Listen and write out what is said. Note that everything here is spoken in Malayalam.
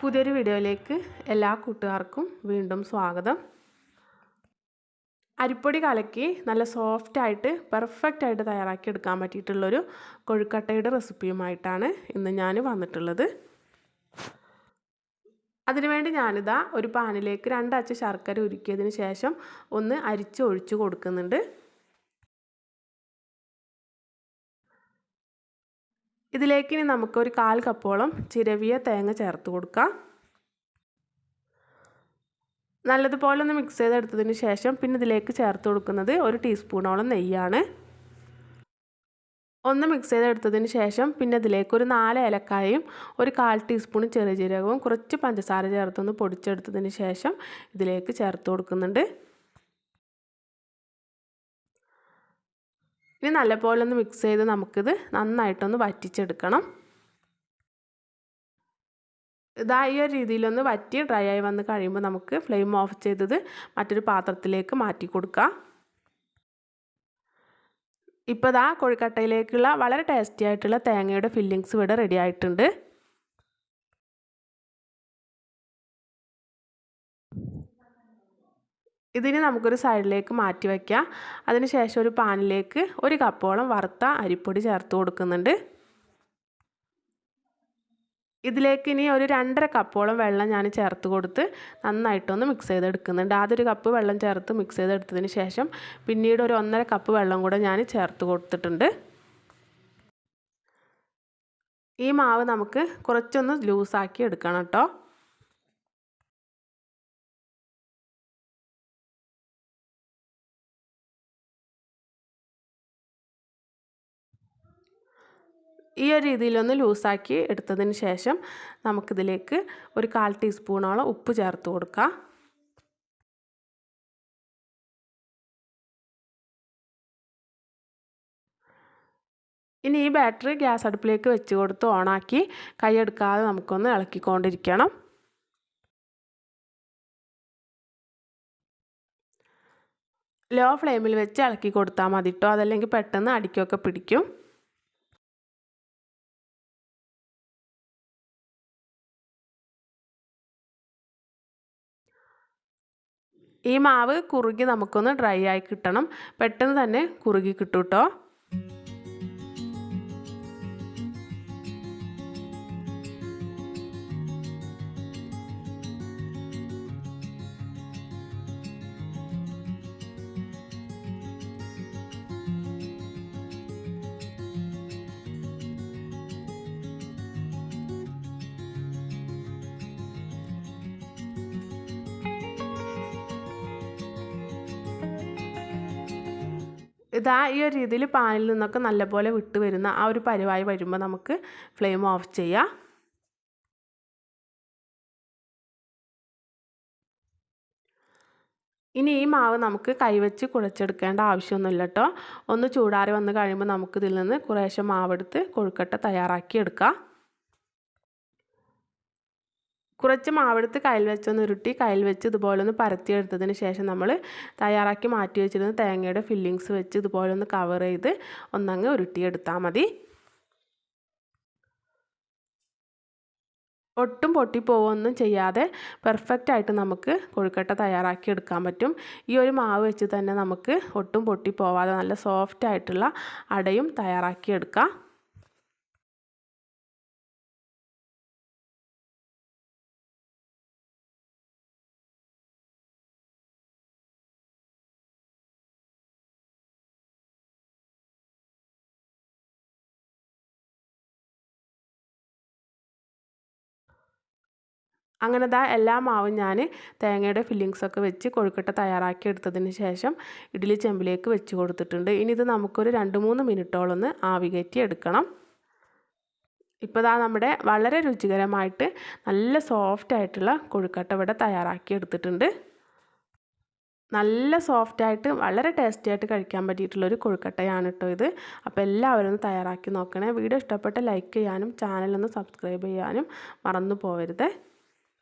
പുതിയൊരു വീഡിയോയിലേക്ക് എല്ലാ കൂട്ടുകാർക്കും വീണ്ടും സ്വാഗതം. അരിപ്പൊടി കലക്കി നല്ല സോഫ്റ്റായിട്ട് പെർഫെക്റ്റ് ആയിട്ട് തയ്യാറാക്കി എടുക്കാൻ പറ്റിയിട്ടുള്ളൊരു കൊഴുക്കട്ടയുടെ റെസിപ്പിയുമായിട്ടാണ് ഇന്ന് ഞാൻ വന്നിട്ടുള്ളത്. അതിനുവേണ്ടി ഞാനിതാ ഒരു പാനിലേക്ക് രണ്ടച്ച ശർക്കര ഉരുക്കിയതിന് ശേഷം ഒന്ന് അരിച്ച് ഒഴിച്ച് കൊടുക്കുന്നുണ്ട്. ഇതിലേക്ക് ഇനി നമുക്കൊരു കാൽ കപ്പോളം ചിരവിയ തേങ്ങ ചേർത്ത് കൊടുക്കാം. നല്ലതുപോലെ ഒന്ന് മിക്സ് ചെയ്തെടുത്തതിന് ശേഷം പിന്നെ ഇതിലേക്ക് ചേർത്ത് കൊടുക്കുന്നത് ഒരു ടീസ്പൂണോളം നെയ്യാണ്. ഒന്ന് മിക്സ് ചെയ്തെടുത്തതിന് ശേഷം പിന്നെ ഇതിലേക്ക് ഒരു നാല് ഏലക്കായും ഒരു കാൽ ടീസ്പൂൺ ചെറിയ ജീരകവും കുറച്ച് പഞ്ചസാര ചേർത്തൊന്ന് പൊടിച്ചെടുത്തതിന് ശേഷം ഇതിലേക്ക് ചേർത്ത് കൊടുക്കുന്നുണ്ട്. ഇനി നല്ലപോലെ ഒന്ന് മിക്സ് ചെയ്ത് നമുക്കിത് നന്നായിട്ടൊന്ന് വറ്റിച്ചെടുക്കണം. ഇതാ ഈ ഒരു രീതിയിലൊന്ന് വറ്റി ഡ്രൈ ആയി വന്ന് കഴിയുമ്പോൾ നമുക്ക് ഫ്ലെയിം ഓഫ് ചെയ്തത് മറ്റൊരു പാത്രത്തിലേക്ക് മാറ്റി കൊടുക്കാം. ഇപ്പോൾ ഇതാ കൊഴുക്കട്ടയിലേക്കുള്ള വളരെ ടേസ്റ്റി ആയിട്ടുള്ള തേങ്ങയുടെ ഫില്ലിങ്സ് ഇവിടെ റെഡി ആയിട്ടുണ്ട്. ഇതിന് നമുക്കൊരു സൈഡിലേക്ക് മാറ്റി വയ്ക്കാം. അതിനുശേഷം ഒരു പാനിലേക്ക് ഒരു കപ്പോളം വറുത്ത അരിപ്പൊടി ചേർത്ത് കൊടുക്കുന്നുണ്ട്. ഇതിലേക്ക് ഇനി ഒരു രണ്ടര കപ്പോളം വെള്ളം ഞാൻ ചേർത്ത് കൊടുത്ത് നന്നായിട്ടൊന്ന് മിക്സ് ചെയ്തെടുക്കുന്നുണ്ട്. ആദ്യൊരു കപ്പ് വെള്ളം ചേർത്ത് മിക്സ് ചെയ്തെടുത്തതിന് ശേഷം പിന്നീട് ഒരു ഒന്നര കപ്പ് വെള്ളം കൂടെ ഞാൻ ചേർത്ത് കൊടുത്തിട്ടുണ്ട്. ഈ മാവ് നമുക്ക് കുറച്ചൊന്ന് ലൂസാക്കി എടുക്കണം കേട്ടോ. ഈ ഒരു രീതിയിലൊന്ന് ലൂസാക്കി എടുത്തതിന് ശേഷം നമുക്കിതിലേക്ക് ഒരു കാൽ ടീസ്പൂണോളം ഉപ്പ് ചേർത്ത് കൊടുക്കാം. ഇനി ഈ ബാറ്ററി ഗ്യാസ് അടുപ്പിലേക്ക് വെച്ച് കൊടുത്ത് ഓണാക്കി കൈയെടുക്കാതെ നമുക്കൊന്ന് ഇളക്കിക്കൊണ്ടിരിക്കണം. ലോ ഫ്ലെയിമിൽ വെച്ച് ഇളക്കി കൊടുത്താൽ മതിട്ടോ? അതല്ലെങ്കിൽ പെട്ടെന്ന് അടിക്കൊക്കെ പിടിക്കും? ഈ മാവ് കുറുകി നമുക്കൊന്ന് ഡ്രൈ ആയി കിട്ടണം. പെട്ടെന്ന് തന്നെ കുറുകി കിട്ടും കേട്ടോ ഇതാ ഈ ഒരു രീതിയിൽ പാനിൽ നിന്നൊക്കെ നല്ലപോലെ വിട്ട് വരുന്ന ആ ഒരു പരിവായി വരുമ്പോൾ നമുക്ക് ഫ്ലെയിം ഓഫ് ചെയ്യാം. ഇനി ഈ മാവ് നമുക്ക് കൈവച്ച് കുഴച്ചെടുക്കേണ്ട ആവശ്യമൊന്നുമില്ല കേട്ടോ ഒന്ന് ചൂടാറി വന്ന് കഴിയുമ്പോൾ നമുക്കിതിൽ നിന്ന് കുറേശ്ശെ മാവെടുത്ത് കൊഴുക്കട്ട തയ്യാറാക്കി എടുക്കാം കുറച്ച് മാവെടുത്ത് കയ്യിൽ വെച്ചൊന്ന് ഉരുട്ടി കയ്യിൽ വെച്ച് ഇതുപോലെ ഒന്ന് പരത്തിയെടുത്തതിന് ശേഷം നമ്മൾ തയ്യാറാക്കി മാറ്റി വെച്ചിരുന്ന തേങ്ങയുടെ ഫില്ലിങ്സ് വെച്ച് ഇതുപോലെ ഒന്ന് കവർ ചെയ്ത് ഒന്നങ്ങ് ഉരുട്ടിയെടുത്താൽ മതി. ഒട്ടും പൊട്ടിപ്പോവൊന്നും ചെയ്യാതെ പെർഫെക്റ്റ് ആയിട്ട് നമുക്ക് കൊഴുക്കട്ട തയ്യാറാക്കി എടുക്കാൻ പറ്റും. ഈ ഒരു മാവ് വെച്ച് തന്നെ നമുക്ക് ഒട്ടും പൊട്ടിപ്പോവാതെ നല്ല സോഫ്റ്റ് ആയിട്ടുള്ള അടയും തയ്യാറാക്കി എടുക്കാം. അങ്ങനെ ദാ എല്ലാ മാവും ഞാൻ തേങ്ങയുടെ ഫില്ലിങ്സൊക്കെ വെച്ച് കൊഴുക്കട്ട തയ്യാറാക്കി എടുത്തതിന് ശേഷം ഇഡ്ഡലി ചെമ്പിലേക്ക് വെച്ച് കൊടുത്തിട്ടുണ്ട്. ഇനി ഇത് നമുക്കൊരു രണ്ട് മൂന്ന് മിനിറ്റോളൊന്ന് ആവി കയറ്റി എടുക്കണം. ഇപ്പോൾ ദാ നമ്മുടെ വളരെ രുചികരമായിട്ട് നല്ല സോഫ്റ്റ് ആയിട്ടുള്ള കൊഴുക്കട്ട ഇവിടെ തയ്യാറാക്കി എടുത്തിട്ടുണ്ട് നല്ല സോഫ്റ്റായിട്ട് വളരെ ടേസ്റ്റി ആയിട്ട് കഴിക്കാൻ പറ്റിയിട്ടുള്ളൊരു കൊഴുക്കട്ടയാണ് കേട്ടോ ഇത്. അപ്പോൾ എല്ലാവരും ഒന്ന് തയ്യാറാക്കി നോക്കണേ. വീഡിയോ ഇഷ്ടപ്പെട്ട ലൈക്ക് ചെയ്യാനും ചാനലൊന്ന് സബ്സ്ക്രൈബ് ചെയ്യാനും മറന്നു പോകരുത്